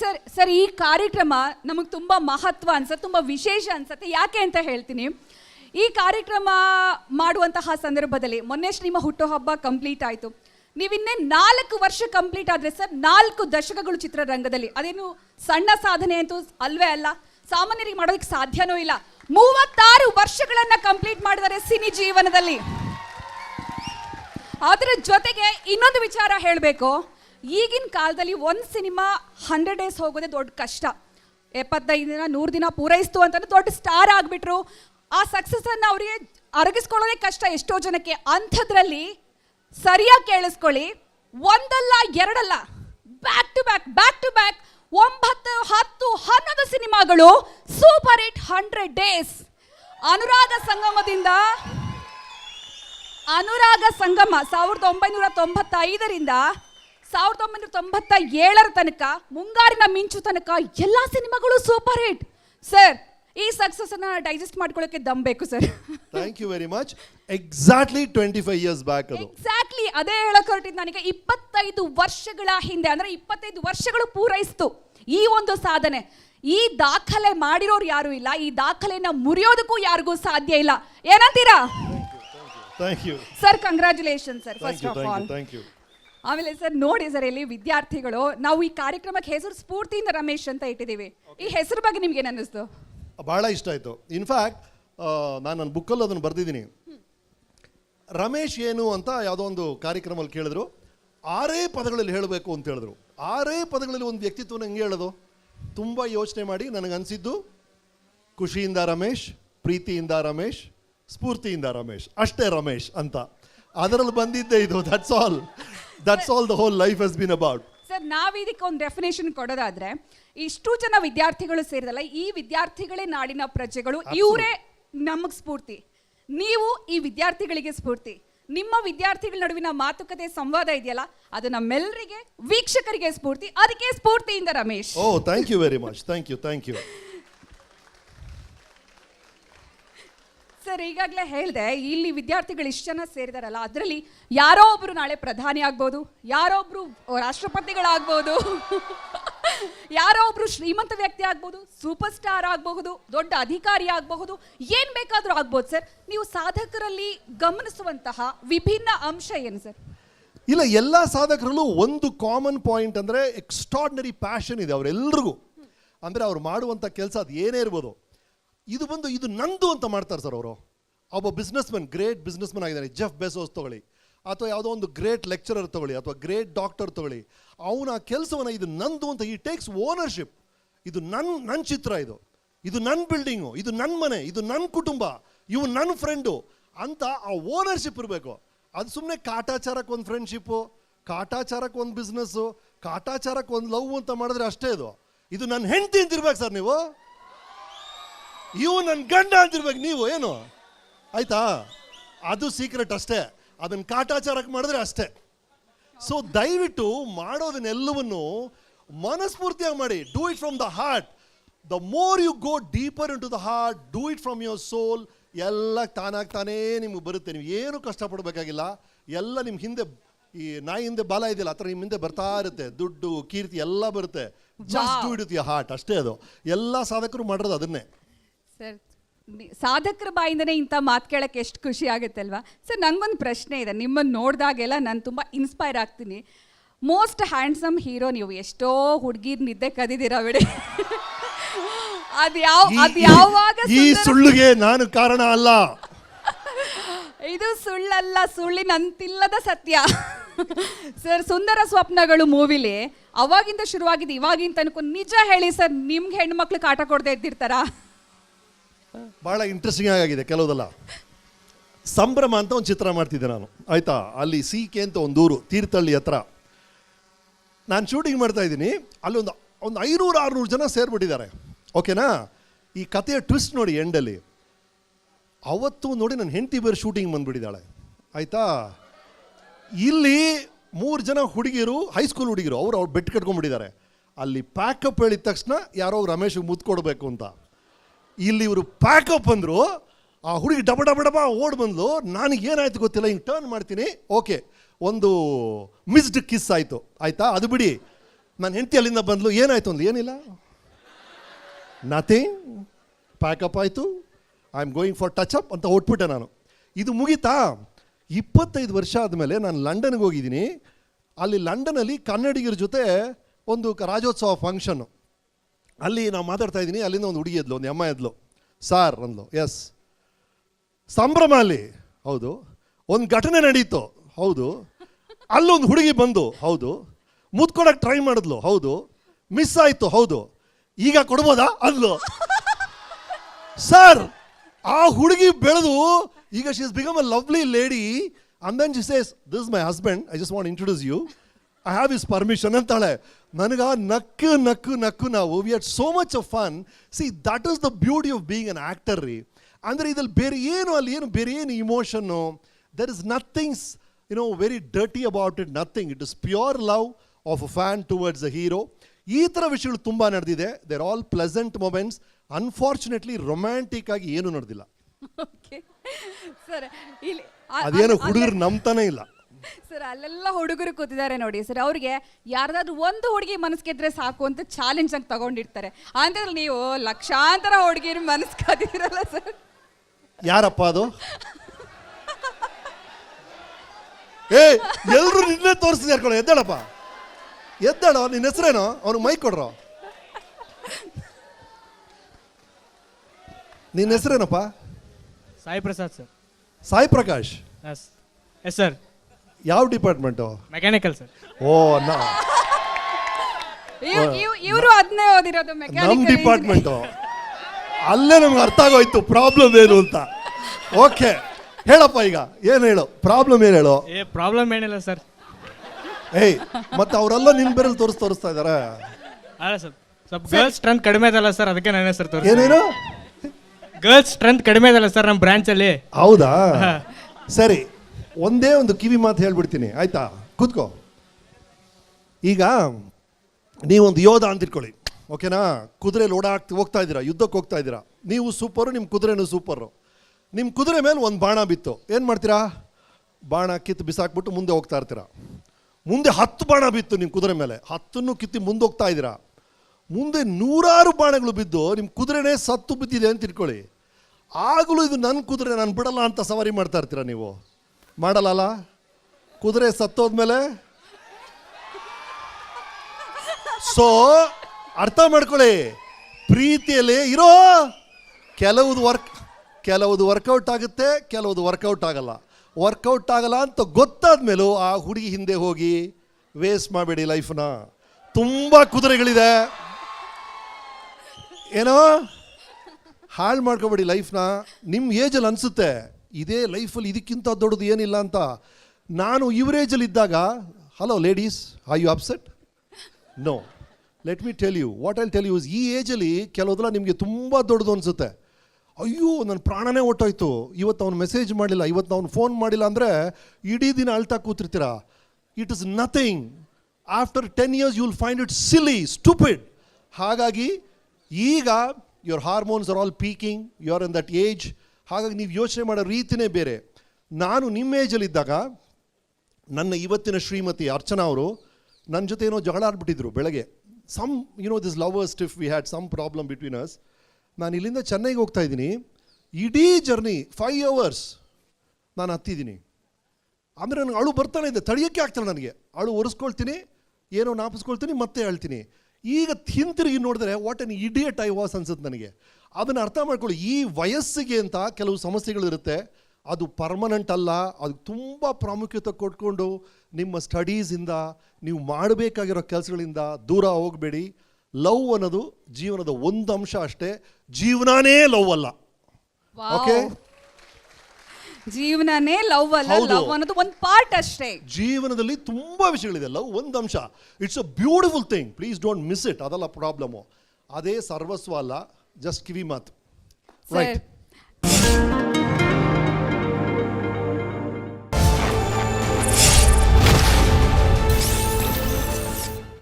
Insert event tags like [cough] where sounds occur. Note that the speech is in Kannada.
ಸರ್ ಸರ್, ಈ ಕಾರ್ಯಕ್ರಮ ನಮಗೆ ತುಂಬ ಮಹತ್ವ ಅನ್ಸುತ್ತೆ, ತುಂಬ ವಿಶೇಷ ಅನ್ಸುತ್ತೆ. ಯಾಕೆ ಅಂತ ಹೇಳ್ತೀನಿ. ಈ ಕಾರ್ಯಕ್ರಮ ಮಾಡುವಂತಹ ಸಂದರ್ಭದಲ್ಲಿ ಮೊನ್ನೆಷ್ಟು ನಿಮ್ಮ ಹುಟ್ಟುಹಬ್ಬ ಕಂಪ್ಲೀಟ್ ಆಯಿತು. ನೀವಿನ್ನೇ ನಾಲ್ಕು ವರ್ಷ ಕಂಪ್ಲೀಟ್ ಆದರೆ ಸರ್, ನಾಲ್ಕು ದಶಕಗಳು ಚಿತ್ರರಂಗದಲ್ಲಿ. ಅದೇನು ಸಣ್ಣ ಸಾಧನೆ ಅಂತೂ ಅಲ್ವೇ ಅಲ್ಲ. ಸಾಮಾನ್ಯರಿಗೆ ಮಾಡೋದಕ್ಕೆ ಸಾಧ್ಯನೂ ಇಲ್ಲ. ಮೂವತ್ತಾರು ವರ್ಷಗಳನ್ನು ಕಂಪ್ಲೀಟ್ ಮಾಡಿದರೆ ಸಿನಿ ಜೀವನದಲ್ಲಿ. ಅದರ ಜೊತೆಗೆ ಇನ್ನೊಂದು ವಿಚಾರ ಹೇಳಬೇಕು. ಈಗಿನ ಕಾಲದಲ್ಲಿ ಒಂದು ಸಿನಿಮಾ ಹಂಡ್ರೆಡ್ ಡೇಸ್ ಹೋಗೋದೇ ದೊಡ್ಡ ಕಷ್ಟ. ಎಪ್ಪತ್ತೈದು ದಿನ, ನೂರು ದಿನ ಪೂರೈಸ್ತು ಅಂತ ದೊಡ್ಡ ಸ್ಟಾರ್ ಆಗಿಬಿಟ್ರು. ಆ ಸಕ್ಸಸ್ ಅನ್ನ ಅವರಿಗೆ ಅರಗಿಸ್ಕೊಳ್ಳೋದೇ ಕಷ್ಟ ಎಷ್ಟೋ ಜನಕ್ಕೆ. ಅಂಥದ್ರಲ್ಲಿ ಸರಿಯಾಗಿ ಕೇಳಿಸ್ಕೊಳ್ಳಿ. ಒಂದಲ್ಲ, ಎರಡಲ್ಲ back to back back to back ಒಂಬತ್ತು, ಹತ್ತು, ಹನ್ನೊಂದು ಸಿನಿಮಾಗಳು super hit hundred days Anuraga ಸಂಗಮದಿಂದ Anuraga Sangama ಸಾವಿರದ ಒಂಬೈನೂರ ತೊಂಬತ್ತೈದರಿಂದ ಸಾವಿರದ ಒಂಬೈನೂರ ತೊಂಬತ್ತ ಏಳರ ತನಕ ಮುಂಗಾರಿನ ಮಿಂಚು ತನಕ ಎಲ್ಲ ಸಿನಿಮಾಗಳು ಸೂಪರ್ ಹಿಟ್ ಸರ್ ಈ ಸಕ್ಸಸ್ ಅನ್ನ ಡೈಜೆಸ್ಟ್ ಮಾಡ್ಕೊಳ್ಳೋಕೆ ದಮ್ ಬೇಕು sir thank you very much exactly twenty five years back ಅದು. ಎಕ್ಸಾಕ್ಟ್ಲಿ ಅದೇ ಹೇಳಕ್ ಹೊರಟಿದ್ದು ನನಗೆ ಇಪ್ಪತ್ತೈದು ವರ್ಷಗಳ ಹಿಂದೆ ಅಂದ್ರೆ ಇಪ್ಪತ್ತೈದು ವರ್ಷಗಳು ಪೂರೈಸ್ತು ಈ ಒಂದು ಸಾಧನೆ. ಈ ದಾಖಲೆ ಮಾಡಿರೋರು ಯಾರು ಇಲ್ಲ ಈ ದಾಖಲೆನ ಮುರಿಯೋದಕ್ಕೂ ಯಾರಿಗೂ ಸಾಧ್ಯ ಇಲ್ಲ. ಏನಂತೀರಾ? Thank you sir congratulation sir first of all thank you ಆಮೇಲೆ ಸರ್ ನೋಡಿ ಸರ್ ಇಲ್ಲಿ ವಿದ್ಯಾರ್ಥಿಗಳು ನಾವು ಈ ಕಾರ್ಯಕ್ರಮಕ್ಕೆ ಹೆಸರು ಸ್ಫೂರ್ತಿಯಿಂದ ರಮೇಶ್ ಅಂತ ಇಟ್ಟಿದ್ದೀವಿ. ಈ ಹೆಸರು ಬಗ್ಗೆ ನಿಮ್ಗೆ ಏನು ಅನ್ನಿಸ್ತು ಭಾಳ ಇಷ್ಟ ಆಯಿತು. ಇನ್ಫ್ಯಾಕ್ಟ್ ನಾನು ನನ್ನ ಬುಕ್ಕಲ್ಲಿ ಅದನ್ನು ಬರೆದಿದ್ದೀನಿ. ರಮೇಶ್ ಏನು ಅಂತ ಯಾವುದೋ ಒಂದು ಕಾರ್ಯಕ್ರಮದಲ್ಲಿ ಕೇಳಿದ್ರು. ಆರೇ ಪದಗಳಲ್ಲಿ ಹೇಳಬೇಕು ಅಂತ ಹೇಳಿದ್ರು. ಆರೇ ಪದಗಳಲ್ಲಿ ಒಂದು ವ್ಯಕ್ತಿತ್ವನ ಹೆಂಗೆ ಹೇಳೋದು? ತುಂಬ ಯೋಚನೆ ಮಾಡಿ ನನಗನ್ಸಿದ್ದು ಖುಷಿಯಿಂದ ರಮೇಶ್ ಪ್ರೀತಿಯಿಂದ ರಮೇಶ್ ಸ್ಫೂರ್ತಿಯಿಂದ ರಮೇಶ್ ಅಷ್ಟೇ ರಮೇಶ್ ಅಂತ. ಅದರಲ್ಲಿ ಬಂದಿದ್ದೆ ಇದು that's all that's all the whole life has been about sir ನಾವು ಇದಕ್ಕೆ ಒಂದು ಡೆಫಿನೇಷನ್ ಕೊಡೋದಾದ್ರೆ ಇಷ್ಟು ಜನ ವಿದ್ಯಾರ್ಥಿಗಳು ಸೇರಿದಲ್ಲ ಈ ವಿದ್ಯಾರ್ಥಿಗಳೇ ನಾಡಿನ ಪ್ರಜೆಗಳು ಇವರೇ ನಮಗೆ ಸ್ಫೂರ್ತಿ. ನೀವು ಈ ವಿದ್ಯಾರ್ಥಿಗಳಿಗೆ ಸ್ಫೂರ್ತಿ. ನಿಮ್ಮ ವಿದ್ಯಾರ್ಥಿಗಳ ನಡುವಿನ ಮಾತುಕತೆ ಸಂವಾದ ಇದೆಯಲ್ಲ ಅದು ನಮ್ಮೆಲ್ಲರಿಗೆ ವೀಕ್ಷಕರಿಗೆ ಸ್ಫೂರ್ತಿ ಅದಕ್ಕೆ ಸ್ಫೂರ್ತಿಯಿಂದ Ramesh. Oh thank you very much thank you thank you sir, ಈಗಾಗಲೇ ಹೇಳಿದೆ, ಇಲ್ಲಿ ವಿದ್ಯಾರ್ಥಿಗಳು ಇಷ್ಟು ಜನ ಸೇರಿದಾರಲ್ಲ, ಅದರಲ್ಲಿ ಯಾರೋ ಒಬ್ರು ನಾಳೆ ಪ್ರಧಾನಿ ಆಗ್ಬೋದು, ಯಾರೋ ಒಬ್ರು ರಾಷ್ಟ್ರಪತಿಗಳಾಗ್ಬೋದು, ಯಾರೋ ಒಬ್ರು ಶ್ರೀಮಂತ ವ್ಯಕ್ತಿ ಆಗ್ಬೋದು, ಸೂಪರ್ ಸ್ಟಾರ್ ಆಗಬಹುದು, ದೊಡ್ಡ ಅಧಿಕಾರಿ ಆಗಬಹುದು, ಏನ್ ಬೇಕಾದ್ರೂ ಆಗ್ಬೋದು ಸರ್. ನೀವು ಸಾಧಕರಲ್ಲಿ ಗಮನಿಸುವಂತಹ ವಿಭಿನ್ನ ಅಂಶ ಏನು ಸರ್? ಇಲ್ಲ, ಎಲ್ಲ ಸಾಧಕರಲ್ಲೂ ಒಂದು ಕಾಮನ್ ಪಾಯಿಂಟ್ ಅಂದರೆ ಎಕ್ಸ್ಟ್ರಾರ್ಡಿನರಿ ಪ್ಯಾಷನ್ ಇದೆ ಅವರೆಲ್ಲರಿಗೂ ಅಂದರೆ ಅವ್ರು ಮಾಡುವಂಥ ಕೆಲಸ ಅದು ಏನೇ ಇರ್ಬೋದು. ಇದು ಬಂದು ಇದು ನಂದು ಅಂತ ಮಾಡ್ತಾರೆ ಸರ್ ಅವರು. ಒಬ್ಬ ಬಿಸ್ನೆಸ್ ಗ್ರೇಟ್ ಬಿಸ್ನೆಸ್ ಮ್ಯಾನ್ ಆಗಿದ್ದಾನೆ ಜೆಫ್ ಬೆಸೋಸ್ ತಗೊಳ್ಳಿ. ಅಥವಾ ಯಾವುದೋ ಒಂದು ಗ್ರೇಟ್ ಲೆಕ್ಚರರ್ ತಗೊಳ್ಳಿ, ಅಥವಾ ಗ್ರೇಟ್ ಡಾಕ್ಟರ್ ತಗೊಳ್ಳಿ. ಅವನ ಕೆಲಸವನ್ನು ಇದು ನಂದು ಅಂತ ಈ ಟೇಕ್ಸ್ ಓನರ್ಶಿಪ್ ಇದು ನನ್ನ ನನ್ನ ಚಿತ್ರ ಇದು. ಇದು ನನ್ನ ಬಿಲ್ಡಿಂಗು ಇದು ನನ್ನ ಮನೆ, ಇದು ನನ್ನ ಕುಟುಂಬ, ಇವು ನನ್ನ ಫ್ರೆಂಡು ಅಂತ ಆ ಓನರ್ಶಿಪ್ ಇರಬೇಕು. ಅದು ಸುಮ್ಮನೆ ಕಾಟಾಚಾರಕ್ಕೆ ಒಂದು ಫ್ರೆಂಡ್ಶಿಪ್ಪು ಕಾಟಾಚಾರಕ್ಕೆ ಒಂದು ಬಿಸ್ನೆಸ್ಸು ಕಾಟಾಚಾರಕ್ಕೆ ಒಂದು ಲವ್ ಅಂತ ಮಾಡಿದ್ರೆ ಅಷ್ಟೇ ಇದು. ಇದು ನನ್ನ ಹೆಂಡತಿ ಅಂತಿರ್ಬೇಕು ಸರ್ ನೀವು. ಇವು ನನ್ನ ಗಂಡ ಅಂತಿರ್ಬೇಕು ನೀವು ಏನು? ಆಯ್ತಾ? ಅದು ಸೀಕ್ರೆಟ್ ಅಷ್ಟೇ. ಅದನ್ನ ಕಾಟಾಚಾರಕ್ಕೆ ಮಾಡಿದ್ರೆ ಅಷ್ಟೇ. ಸೊ ದಯವಿಟ್ಟು ಮಾಡೋದನ್ನೆಲ್ಲವನ್ನು ಮನಸ್ಫೂರ್ತಿಯಾಗಿ ಮಾಡಿ. Do it from the heart the more you go deeper into the heart do it from your soul ಎಲ್ಲ ತಾನಾಗಿ ತಾನೇ ನಿಮ್ಗೆ ಬರುತ್ತೆ. ನೀವು ಏನು ಕಷ್ಟಪಡಬೇಕಾಗಿಲ್ಲ. ಎಲ್ಲ ನಿಮ್ಮ ಹಿಂದೆ ಈ ನಾಯಿ ಹಿಂದೆ ಬಾಲ ಇದೆಯಲ್ಲ ಆ ಥರ ನಿಮ್ಮ ಹಿಂದೆ ಬರ್ತಾ ಇರುತ್ತೆ. ದುಡ್ಡು ಕೀರ್ತಿ ಎಲ್ಲ ಬರುತ್ತೆ. ಜಾಸ್ತಿ ಡೂ ಇಟ್ ವಿತ್ ಹಾರ್ಟ್ ಅಷ್ಟೇ ಅದು. ಎಲ್ಲ ಸಾಧಕರು ಮಾಡಿರೋದು ಅದನ್ನೇ. ಸರ್ ಸಾಧಕರ ಬಾಯಿಂದನೇ ಇಂಥ ಮಾತು ಕೇಳೋಕ್ಕೆ ಎಷ್ಟು ಖುಷಿ ಆಗುತ್ತೆ ಅಲ್ವಾ ಸರ್ ನಂಗೊಂದು ಪ್ರಶ್ನೆ ಇದೆ. ನಿಮ್ಮನ್ನು ನೋಡಿದಾಗೆಲ್ಲ ನಾನು ತುಂಬ ಇನ್ಸ್ಪೈರ್ ಆಗ್ತೀನಿ. ಮೋಸ್ಟ್ ಹ್ಯಾಂಡ್ಸಮ್ ಹೀರೋ ನೀವು ಎಷ್ಟೋ ಹುಡುಗಿರ್ ನಿದ್ದೆ ಕದಿದ್ದೀರಾ ಬಿಡಿ. ಅದು ಯಾವ ಅದು ಯಾವಾಗ ಈ ಸುಂದರ- ಸುಳ್ಳುಗೆ ನಾನು ಕಾರಣ ಅಲ್ಲ. ಇದು ಸುಳ್ಳಲ್ಲ ಸುಳ್ಳಿನಂತಿಲ್ಲದ ಸತ್ಯ. ಸರ್ ಸುಂದರ ಸ್ವಪ್ನಗಳು ಮೂವಿಲಿ. ಅವಾಗಿಂದ ಶುರುವಾಗಿದೆ ಇವಾಗಿನ ತನಕ ನಿಜ ಹೇಳಿ ಸರ್ ನಿಮ್ಗೆ ಹೆಣ್ಮಕ್ಳು ಕಾಟ ಕೊಡದೆ ಇದ್ದಿರ್ತಾರಾ? ಭಾಳ ಇಂಟ್ರೆಸ್ಟಿಂಗ್ ಆಗಿದೆ ಕೆಲವುದೆಲ್ಲ. ಸಂಭ್ರಮ ಅಂತ ಒಂದು ಚಿತ್ರ ಮಾಡ್ತಿದ್ದೆ ನಾನು. ಆಯ್ತಾ? ಅಲ್ಲಿ ಸಿ ಕೆ ಅಂತ ಒಂದು ಊರು, ತೀರ್ಥಹಳ್ಳಿ ಹತ್ರ. ನಾನು ಶೂಟಿಂಗ್ ಮಾಡ್ತಾ ಇದ್ದೀನಿ. ಅಲ್ಲಿ ಒಂದು ಐನೂರು, ಆರುನೂರು ಜನ ಸೇರ್ಬಿಟ್ಟಿದ್ದಾರೆ. ಓಕೆನಾ ಈ ಕಥೆಯ ಟ್ವಿಸ್ಟ್ ನೋಡಿ ಎಂಡಲ್ಲಿ ಅವತ್ತು ನೋಡಿ ನನ್ನ ಹೆಂಡತಿ ಬೇರೆ ಶೂಟಿಂಗ್ ಬಂದ್ಬಿಟ್ಟಿದ್ದಾಳೆ. ಆಯಿತಾ? ಇಲ್ಲಿ ಮೂರು ಜನ ಹುಡುಗಿರು ಹೈಸ್ಕೂಲ್ ಹುಡುಗಿರು, ಅವರು ಅವ್ರು ಬೆಟ್ ಕಟ್ಕೊಂಡ್ಬಿಟ್ಟಿದ್ದಾರೆ. ಅಲ್ಲಿ ಪ್ಯಾಕಪ್ ಹೇಳಿದ ತಕ್ಷಣ ಯಾರೋ ರಮೇಶ್ಗೆ ಮುದ್ದು ಕೊಡಬೇಕು ಅಂತ. ಇಲ್ಲಿ ಇವರು ಪ್ಯಾಕಪ್ ಬಂದರು, ಆ ಹುಡುಗಿ ಡಬ ಡಬ ಡಬ ಓಡ್ ಬಂದ್ಲು. ನನಗೆ ಏನಾಯ್ತು ಗೊತ್ತಿಲ್ಲ ಹಿಂಗೆ ಟರ್ನ್ ಮಾಡ್ತೀನಿ. ಓಕೆ ಒಂದು ಮಿಸ್ಡ್ ಕಿಸ್ ಆಯಿತು. ಆಯಿತಾ? ಅದು ಬಿಡಿ. ನನ್ನ ಹೆಂಡತಿ ಅಲ್ಲಿಂದ ಬಂದ್ಲು. ಏನಾಯ್ತು ಅಂದ್ಲು? ಏನಿಲ್ಲ. ನಥಿಂಗ್ ಪ್ಯಾಕಪ್ ಆಯಿತು. I am going for touch up ಅಂತ ಹೊಟ್ಬಿಟ್ಟೆ ನಾನು. ಇದು ಮುಗೀತಾ? ಇಪ್ಪತ್ತೈದು ವರ್ಷ ಆದಮೇಲೆ ನಾನು ಲಂಡನ್ಗೆ ಹೋಗಿದ್ದೀನಿ. ಅಲ್ಲಿ ಲಂಡನಲ್ಲಿ ಕನ್ನಡಿಗರ ಜೊತೆ ಒಂದು ರಾಜೋತ್ಸವ ಫಂಕ್ಷನ್ನು ಅಲ್ಲಿ ನಾವು ಮಾತಾಡ್ತಾ ಇದ್ದೀನಿ, ಅಲ್ಲಿಂದ ಒಂದು ಹುಡುಗಿ ಎದ್ಲು, ಒಂದು ಅಮ್ಮ ಎದ್ಲು. ಸಾರ್ ಅಂದ್ಲು ಎಸ್ ಸಂಭ್ರಮ ಅಲ್ಲಿ ಹೌದು. ಒಂದು ಘಟನೆ ನಡೀತು, ಹೌದು. ಅಲ್ಲೊಂದು ಹುಡುಗಿ ಬಂದು, ಹೌದು. ಮುತ್ಕೊಡಕ್ಕೆ ಟ್ರೈ ಮಾಡಿದ್ಲು, ಹೌದು. ಮಿಸ್ ಆಯಿತು, ಹೌದು. ಈಗ ಕೊಡ್ಬೋದಾ? ಅಂದ್ಲು. ಸರ್ ಆ ಹುಡುಗಿ ಬೆಳೆದು, ಈಗ she is become a lovely lady and then she says this my husband I just want introduce you I have is permission ಅಂತಾಳೆ. ನನಗ ನಕ್ಕು ನಕ್ಕು ನಕ್ಕು ನಾವು we are so much of fun see that is the beauty of being an actor ರೀ. ಅಂದರೆ ಇದ್ರಲ್ಲಿ ಬೇರೆ ಏನು ಅಲ್ಲಿ ಏನು ಬೇರೆ ಏನು emotion there is nothings you know very dirty about it nothing it is pure love of a fan towards a hero ಈ ಥರ ವಿಷಯಗಳು ತುಂಬ ನಡೆದಿದೆ. There all pleasant moments unfortunately romantic ಆಗಿ ಏನು ನಡೆದಿಲ್ಲ. [laughs] [laughs] ಆ- ಅದೇನು ಹುಡುಗರು ನಂಬ್ತಾನೆ ಇಲ್ಲ. ಸರ್ ಅಲ್ಲೆಲ್ಲ ಹುಡುಗರು ಕೂತಿದ್ದಾರೆ ನೋಡಿ ಸರ್ ಅವ್ರಿಗೆ ಯಾರ್ದಾದ್ರು ಒಂದು ಹುಡುಗಿ ಮನಸ್ಸು ಗೆದ್ರೆ ಸಾಕು ಅಂತ ಚಾಲೆಂಜ್ ಆಗಿ ತಗೊಂಡಿರ್ತಾರೆ. ಅಂತಂದ್ರೆ ನೀವು ಲಕ್ಷಾಂತರ ಹುಡುಗಿರ ಮನಸ್ಸು ಕದಿರಲ್ಲ ಸರ್. ಯಾರಪ್ಪ ಅದು? ಏ ಎಲ್ರು ನಿನ್ನೆ ತೋರಿಸ್ತಿದ್ದಾರೆ ಕಣ? ಎದ್ದಾಳಪ್ಪ. ಎದ್ದಾಳ? ನಿನ್ನ ಹೆಸರೇನು? ಅವ್ನಿಗೆ ಮೈ ಕೊಡ್ರೋ? ನಿನ್ನ ಹೆಸರೇನಪ್ಪ? Sai Prasad sir. Sai Prakash S. S sir. ಯಾವ ಡಿಪಾರ್ಟ್ಮೆಂಟು? ಮೆಕ್ಯಾನಿಕಲ್ ಸರ್ ಓ ನಾ ಇವರು ಅದನ್ನೇ ಓದಿರೋದು ನಮ್ಮ ಡಿಪಾರ್ಟ್ಮೆಂಟು. ಅಲ್ಲೇ ನಮ್ಗೆ ಅರ್ಥ ಆಗೋಯ್ತು ಪ್ರಾಬ್ಲಮ್ ಏನು ಅಂತ. ಓಕೆ ಹೇಳಪ್ಪ ಈಗ ಏನು ಹೇಳು? ಪ್ರಾಬ್ಲಮ್ ಏನು ಹೇಳು? ಏ ಪ್ರಾಬ್ಲಮ್ ಏನಿಲ್ಲ ಸರ್ ಏಯ್ ಮತ್ತೆ ಅವರೆಲ್ಲ ನಿನ್ ಬೇರೆ ತೋರಿಸ್ ತೋರಿಸ್ತಾ ಇದಾರೆ? ಅಲ್ಲ ಸರ್ ಸ್ವಲ್ಪ ಗರ್ಲ್ಸ್ ಸ್ಟ್ರೆಂತ್ ಕಡಿಮೆ ಇದಲ್ಲ ಸರ್ ಅದಕ್ಕೆ ನನ್ನ ಹೆಸರು ತೋರಿಸಿ ಏನೇನು? ಗರ್ಲ್ಸ್ ಸ್ಟ್ರೆಂತ್ ಕಡಿಮೆ ಇದಲ್ಲ ಸರ್ ನಮ್ಮ ಬ್ರಾಂಚಲ್ಲಿ ಹೌದಾ? ಸರಿ ಒಂದೇ ಒಂದು ಕಿವಿ ಮಾತು ಹೇಳ್ಬಿಡ್ತೀನಿ, ಆಯ್ತಾ? ಕೂತ್ಕೋ. ಈಗ ನೀವೊಂದು ಯೋಧ ಅಂತ ಇಟ್ಕೊಳ್ಳಿ, ಓಕೆನಾ? ಕುದುರೆ ಓಡಾಡ್ತಿ ಹೋಗ್ತಾ ಇದ್ದೀರಾ, ಯುದ್ಧಕ್ಕೆ ಹೋಗ್ತಾ ಇದ್ದೀರಾ? ನೀವು ಸೂಪರು ನಿಮ್ಮ ಕುದುರೆನೂ ಸೂಪರು. ನಿಮ್ಮ ಕುದುರೆ ಮೇಲೆ ಒಂದು ಬಾಣ ಬಿತ್ತು. ಏನು ಮಾಡ್ತೀರಾ? ಬಾಣ ಕಿತ್ತು ಬಿಸಾಕ್ಬಿಟ್ಟು ಮುಂದೆ ಹೋಗ್ತಾ ಇರ್ತೀರಾ? ಮುಂದೆ ಹತ್ತು ಬಾಣ ಬಿತ್ತು ನಿಮ್ಮ ಕುದುರೆ ಮೇಲೆ. ಹತ್ತನ್ನು ಕಿತ್ತಿ ಮುಂದೆ ಹೋಗ್ತಾ ಇದ್ದೀರಾ? ಮುಂದೆ ನೂರಾರು ಬಾಣಗಳು ಬಿದ್ದು ನಿಮ್ಮ ಕುದುರೆನೇ ಸತ್ತು ಬಿದ್ದಿದೆ ಅಂತ ತಿಳ್ಕೊಳ್ಳಿ ಆಗಲೂ ಇದು ನನ್ನ ಕುದುರೆ, ನಾನು ಬಿಡಲ್ಲ ಅಂತ ಸವಾರಿ ಮಾಡ್ತಾ ಇರ್ತೀರಾ ನೀವು? ಮಾಡಲ್ಲ ಕುದುರೆ ಸತ್ತೋದ್ಮೇಲೆ? ಸೊ ಅರ್ಥ ಮಾಡ್ಕೊಳ್ಳಿ. ಪ್ರೀತಿಯಲ್ಲಿ ಇರೋ ಕೆಲವುದು ವರ್ಕ್ ಕೆಲವುದು ವರ್ಕೌಟ್ ಆಗುತ್ತೆ, ಕೆಲವುದು ವರ್ಕೌಟ್ ಆಗಲ್ಲ. ವರ್ಕೌಟ್ ಆಗಲ್ಲ ಅಂತ ಗೊತ್ತಾದ ಮೇಲೂ ಆ ಹುಡುಗಿ ಹಿಂದೆ ಹೋಗಿ ವೇಸ್ಟ್ ಮಾಡಬೇಡಿ ಲೈಫ್ನ ತುಂಬ ಕುದುರೆಗಳಿದೆ. ಏನೋ? ಹಾಳು ಮಾಡ್ಕೋಬೇಡಿ ಲೈಫ್ನ ನಿಮ್ಮ ಏಜಲ್ಲಿ ಅನಿಸುತ್ತೆ. ಇದೇ ಲೈಫಲ್ಲಿ ಇದಕ್ಕಿಂತ ದೊಡ್ಡದು ಏನಿಲ್ಲ ಅಂತ ನಾನು ಇವರೇಜಲ್ಲಿ ಇದ್ದಾಗ hello ladies I you upset no let me tell you what I'll tell use ಈ ಏಜಲ್ಲಿ ಕೆಲವುದೆಲ್ಲ ನಿಮಗೆ ತುಂಬ ದೊಡ್ಡದು ಅನಿಸುತ್ತೆ. ಅಯ್ಯೋ ನನ್ನ ಪ್ರಾಣನೇ ಹೊಟ್ಟೋಯ್ತು ಇವತ್ತು ಅವ್ನು ಮೆಸೇಜ್ ಮಾಡಿಲ್ಲ ಇವತ್ತು ಅವ್ನು ಫೋನ್ ಮಾಡಿಲ್ಲ ಅಂದರೆ ಇಡೀ ದಿನ ಅಳ್ತಾ ಕೂತಿರ್ತೀರಾ? It is nothing after ten years you will find it silly stupid ಹಾಗಾಗಿ ಈಗ your hormones are all peaking you are in that age ಹಾಗಾಗಿ ನೀವು ಯೋಚನೆ ಮಾಡೋ ರೀತಿನೇ ಬೇರೆ. ನಾನು ನಿಮ್ಮ ಏಜಲ್ಲಿದ್ದಾಗ ನನ್ನ ಇವತ್ತಿನ ಶ್ರೀಮತಿ ಅರ್ಚನಾ ಅವರು ನನ್ನ ಜೊತೆ ಏನೋ ಜಗಳ ಆಡ್ಬಿಟ್ಟಿದ್ರು ಬೆಳಗ್ಗೆ. Some you know this lovers stiff we had some problem between us ನಾನು ಇಲ್ಲಿಂದ ಚೆನ್ನೈಗೆ ಹೋಗ್ತಾ ಇದ್ದೀನಿ. ಇಡೀ ಜರ್ನಿ ಫೈವ್ ಅವರ್ಸ್ ನಾನು ಹತ್ತಿದ್ದೀನಿ. ಅಂದರೆ ನನಗೆ ಅಳು ಬರ್ತಾನೆ ಇದೆ, ತಡೆಯೋಕ್ಕೆ ಆಗ್ತಾನೆ ನನಗೆ. ಅಳು ಒರೆಸ್ಕೊಳ್ತೀನಿ, ಏನೋ ನಾಪಿಸ್ಕೊಳ್ತೀನಿ, ಮತ್ತೆ ಹೇಳ್ತೀನಿ. ಈಗ ಹಿಂತಿರುಗಿ ನೋಡಿದ್ರೆ what an idiot I was ಅನ್ಸುತ್ತೆ ನನಗೆ. ಅದನ್ನು ಅರ್ಥ ಮಾಡ್ಕೊಳ್ಳಿ. ಈ ವಯಸ್ಸಿಗೆ ಅಂತ ಕೆಲವು ಸಮಸ್ಯೆಗಳಿರುತ್ತೆ ಅದು ಪರ್ಮನೆಂಟ್ ಅಲ್ಲ. ಅದು ತುಂಬ ಪ್ರಾಮುಖ್ಯತೆ ಕೊಟ್ಕೊಂಡು ನಿಮ್ಮ ಸ್ಟಡೀಸಿಂದ ನೀವು ಮಾಡಬೇಕಾಗಿರೋ ಕೆಲಸಗಳಿಂದ ದೂರ ಹೋಗಬೇಡಿ. ಲವ್ ಅನ್ನೋದು ಜೀವನದ ಒಂದು ಅಂಶ ಅಷ್ಟೇ. ಜೀವನನೇ ಲವ್ ಅಲ್ಲ. ಓಕೆ ಜೀವನನೇ ಲವ್ ಅಲ್ಲ. ಲವ್ ಅನ್ನೋದು ಒಂದು ಪಾರ್ಟ್ ಅಷ್ಟೇ. ಜೀವನದಲ್ಲಿ ತುಂಬಾ ವಿಷಯಗಳಿದೆ. ಲವ್ ಒಂದು ಅಂಶ. It's a beautiful thing please don't miss it ಅದಲ್ಲ ಪ್ರಾಬ್ಲಮ್ಮು ಅದೇ ಸರ್ವಸ್ವ ಅಲ್ಲ. ಜಸ್ಟ್ ಕಿವಿ ಮಾತು ರೈಟ್ ಸರ್